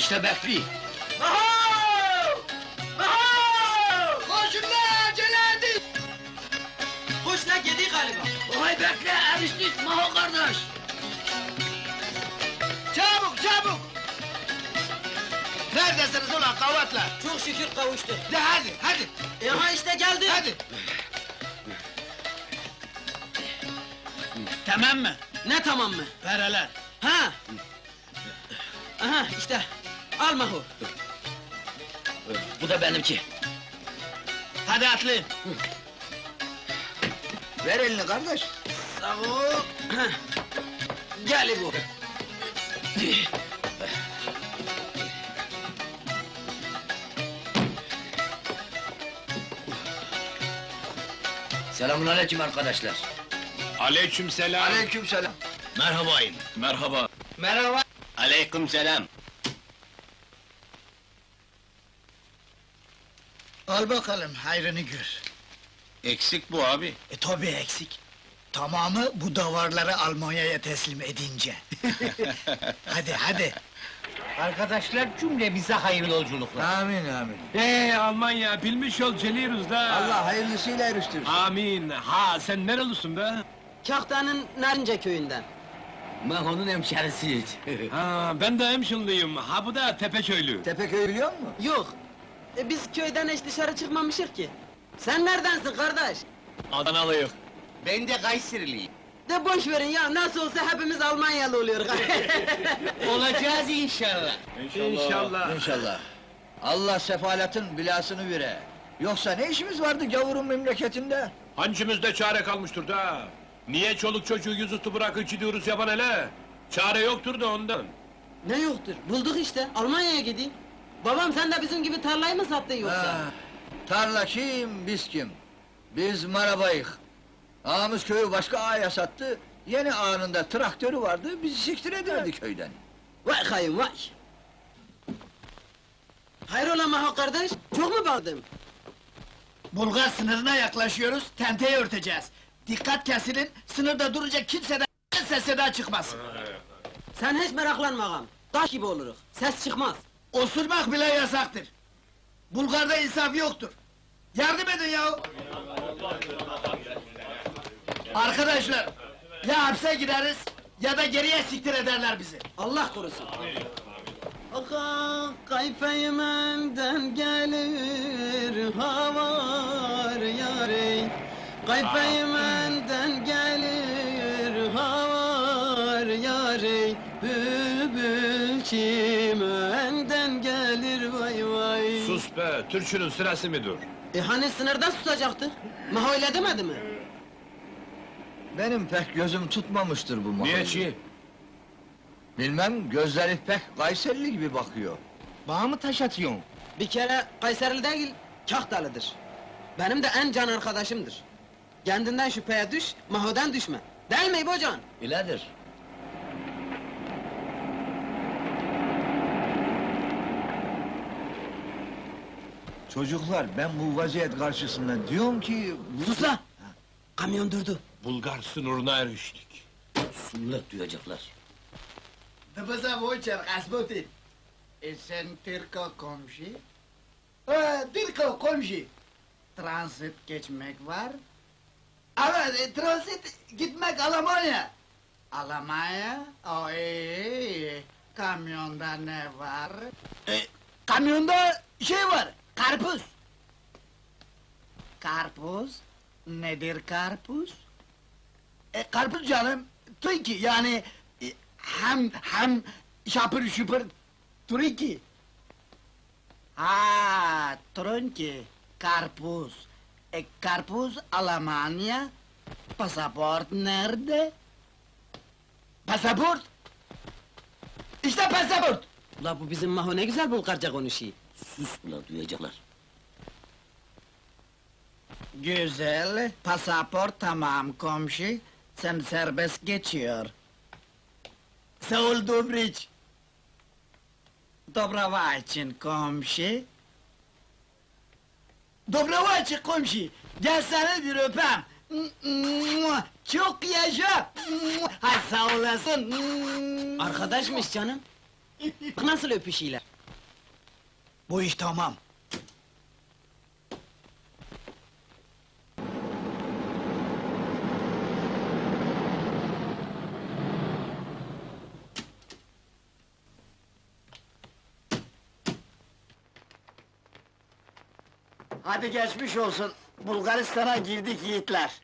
işte! Maho! Koşun lan acele edin! Kuş lan gidiyor galiba. Vay bekle, eriştik Maho kardeş. Çabuk çabuk! Neredesiniz ulan kavatlar? Çok şükür kavuştuk. De hadi hadi E ha işte geldi. hadi! Tamam mı? Ne tamam mı? Paralar. Ha? Aha işte. Al Mahu. Bu da benimki. Hadi atlayın. Ver elini kardeş. Sağ ol. Gel bu. Selamünaleyküm arkadaşlar. Aleykümselam. Aleykümselam. Merhabayın. Merhaba. Merhaba. Aleykümselam. Al bakalım hayrını gör. Eksik bu abi. E tabi eksik. Tamamı bu davarları Almanya'ya teslim edince. hadi hadi. Arkadaşlar cümlemize hayırlı yolculuklar. Amin amin. Ee Almanya bilmiş ol geliyoruz da. Allah hayırlısıyla eriştirsin. Amin. Ha sen nerelisin be? Kahta'nın Narince köyünden. Maho'nun hemşerisiyiz. Ha ben de hemşinliyim. Ha bu da Tepeköylü. Tepeköy biliyor musun? Yok. E, biz köyden hiç dışarı çıkmamışık ki. Sen neredensin kardeş? Adanalıyım. Ben de Kayseriliyim. De boş verin ya nasıl olsa hepimiz Almanyalı oluyor. Olacağız inşallah. İnşallah. İnşallah. Allah sefaletin bilasını vere. Yoksa ne işimiz vardı gavurun memleketinde? Hancımızda çare kalmıştır da. Niye çoluk çocuğu yüzüstü bırakıp gidiyoruz yaban hele? Çare yoktur da ondan. ne yoktur? Bulduk işte. Almanya'ya gideyim. Babam sen de bizim gibi tarlayı mı sattın yoksa? Ha, tarla kim, biz kim? Biz marabayık. Ağamız köyü başka ağaya sattı, yeni ağanın da traktörü vardı, bizi siktir ediverdi köyden. Vay kayın vay! Hayrola Maho kardeş, çok mu bağırdın? Bulgar sınırına yaklaşıyoruz, tenteyi örteceğiz. Dikkat kesilin, sınırda duracak kimseden ses seda çıkmaz. Sen hiç meraklanma ağam, taş gibi oluruz, ses çıkmaz. Osurmak bile yasaktır. Bulgarda insaf yoktur. Yardım edin ya! Arkadaşlar, ya hapse gireriz, ya da geriye siktir ederler bizi. Allah korusun. Aka kayfeymenden gelir havar yare Kayfeymenden gelir havar yare Bülbül çimenden be, türkünün sırası mıdır? E hani sınırda susacaktık? Maho öyle demedi mi? Benim pek gözüm tutmamıştır bu mahalle. Niye ki? Bilmem, gözleri pek Kayserili gibi bakıyor. Bana mı taş atıyorsun? Bir kere Kayserili değil, Kahtalıdır. Benim de en can arkadaşımdır. Kendinden şüpheye düş, Maho'dan düşme. Değil mi İbocan? İledir. Çocuklar, ben bu vaziyet karşısında diyorum ki... bu- Sus lan! Kamyon durdu. Bulgar sınırına eriştik. Sünnet duyacaklar. Dıbıza voçer, kasbotin. E sen Türko komşu? Ha, Türko komşu. Transit geçmek var. Ama e, transit gitmek Almanya. Almanya? O iyi. Kamyonda ne var? E, kamyonda şey var, karpuz. Karpuz? Nedir karpuz? E, karpuz canım, Twinkie yani... e, hem hem şapır şupır Twinkie. Ha, Twinkie, karpuz. E, karpuz Almanya, pasaport nerede? Pasaport? İşte pasaport! Ula bu bizim Maho ne güzel Bulgarca konuşuyor. Sus ulan duyacaklar. Güzel, pasaport tamam komşu. Sen serbest geçiyor. Saul Dubriç. Dobrava için komşu. Dobrava için komşu. Gel seni bir öpem. Çok yaşa. Hay sağ olasın. Arkadaşmış canım. Nasıl öpüşüyorlar? Bu iş tamam. Hadi geçmiş olsun. Bulgaristan'a girdik yiğitler.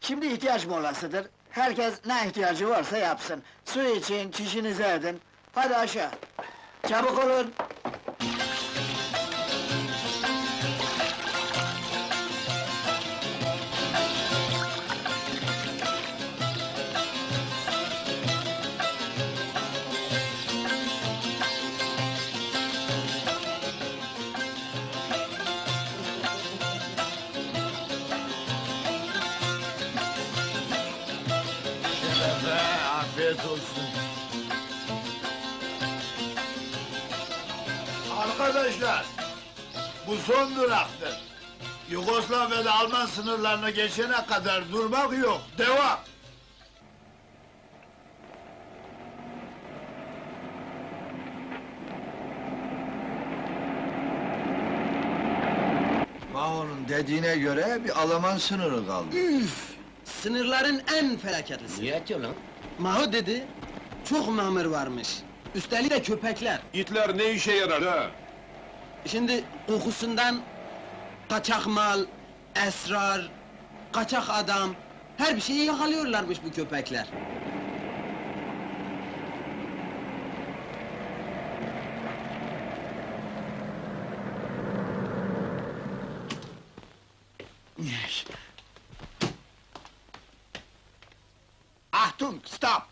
Şimdi ihtiyaç molasıdır. Herkes ne ihtiyacı varsa yapsın. Su için, çişinizi edin. Hadi aşağı. Çabuk olun. Afiyet olsun. Arkadaşlar, bu son duraktır. Yugoslavya'da Alman sınırlarına geçene kadar durmak yok, devam! Maho'nun dediğine göre bir Alman sınırı kaldı. Üf! Sınırların en felaketlisi. Niye atıyor lan? Maho dedi, çok mamur varmış. Üstelik de köpekler. Hitler ne işe yarar ha? Şimdi kokusundan kaçak mal, esrar, kaçak adam, her bir şeyi yakalıyorlarmış bu köpekler. Achtung, stop!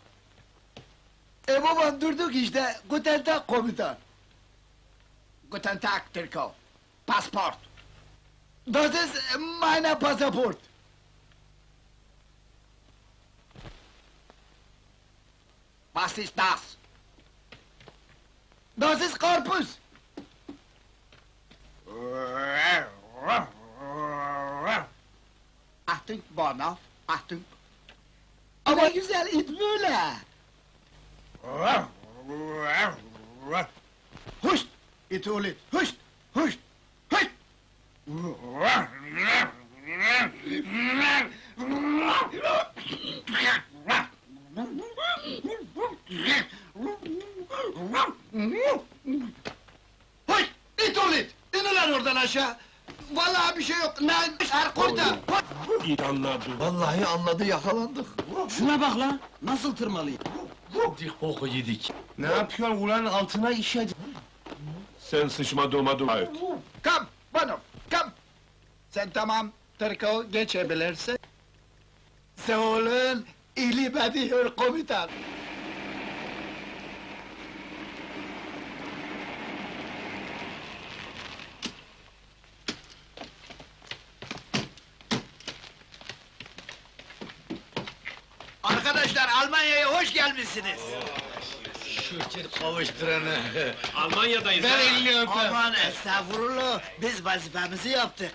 E baba durduk işte, Guten Tag komutan. Guten Tag, Türko. Passport. Das ist meine Passport. Was ist das? Das ist Korpus. Achtung, Bahnhof, Achtung. Ama güzel it böyle. Huşt! İt oğlu it, huşt! Huşt! Huşt! Huşt! İt oğlu it! İn ulan oradan aşağı! Vallahi bir şey yok, ne? Er kurda! Anladı. Vallahi anladı yakalandık. Şuna bak lan, nasıl tırmalıyım? Dik boku yedik. Ne yapıyorsun ulan altına işe? Sen sıçmadığıma dua et. Kam, Banov, kam! Sen tamam, Türko geçebilirsin. Sağ olun, ili bediyor komutan. Arkadaşlar Almanya'ya hoş gelmişsiniz. Şükür kavuşturana. Almanya'dayız Ver elini öpeyim. Aman estağfurullah, biz vazifemizi yaptık.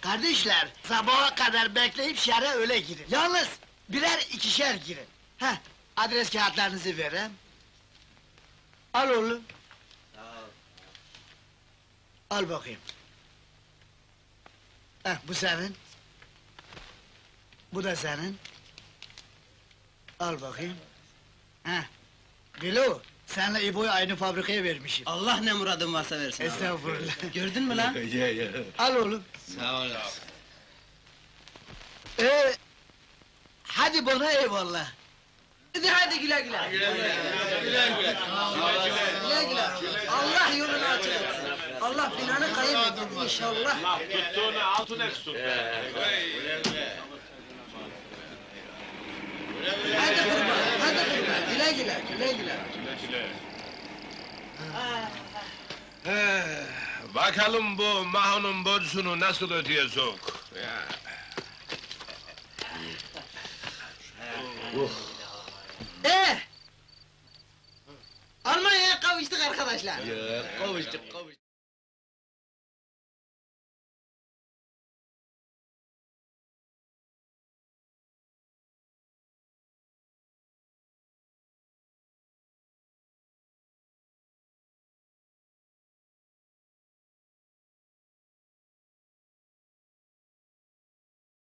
Kardeşler, sabaha kadar bekleyip şehre öyle girin. Yalnız birer ikişer girin. Heh, adres kağıtlarınızı vereyim. Al oğlum. Al bakayım. Heh, bu senin. Bu da senin. Al bakayım. Heh. Bilo, senle İbo'yu aynı fabrikaya vermişim. Allah ne muradın varsa versin. Estağfurullah. Gördün mü lan? Al oğlum. Sağ olasın. Ee, hadi bana eyvallah. Hadi hadi güle güle. Güle güle. Güle güle. Allah yolunu açık etsin. Allah binanı kaybetsin inşallah. Tuttuğunu altın etsin. Hadi kurban, hadi kurban. Güle güle, güle güle. Bakalım bu Maho'nun borcunu nasıl ödeyecek? Ya. Ee, Almanya'ya kavuştuk arkadaşlar. Kavuştuk kavuştuk.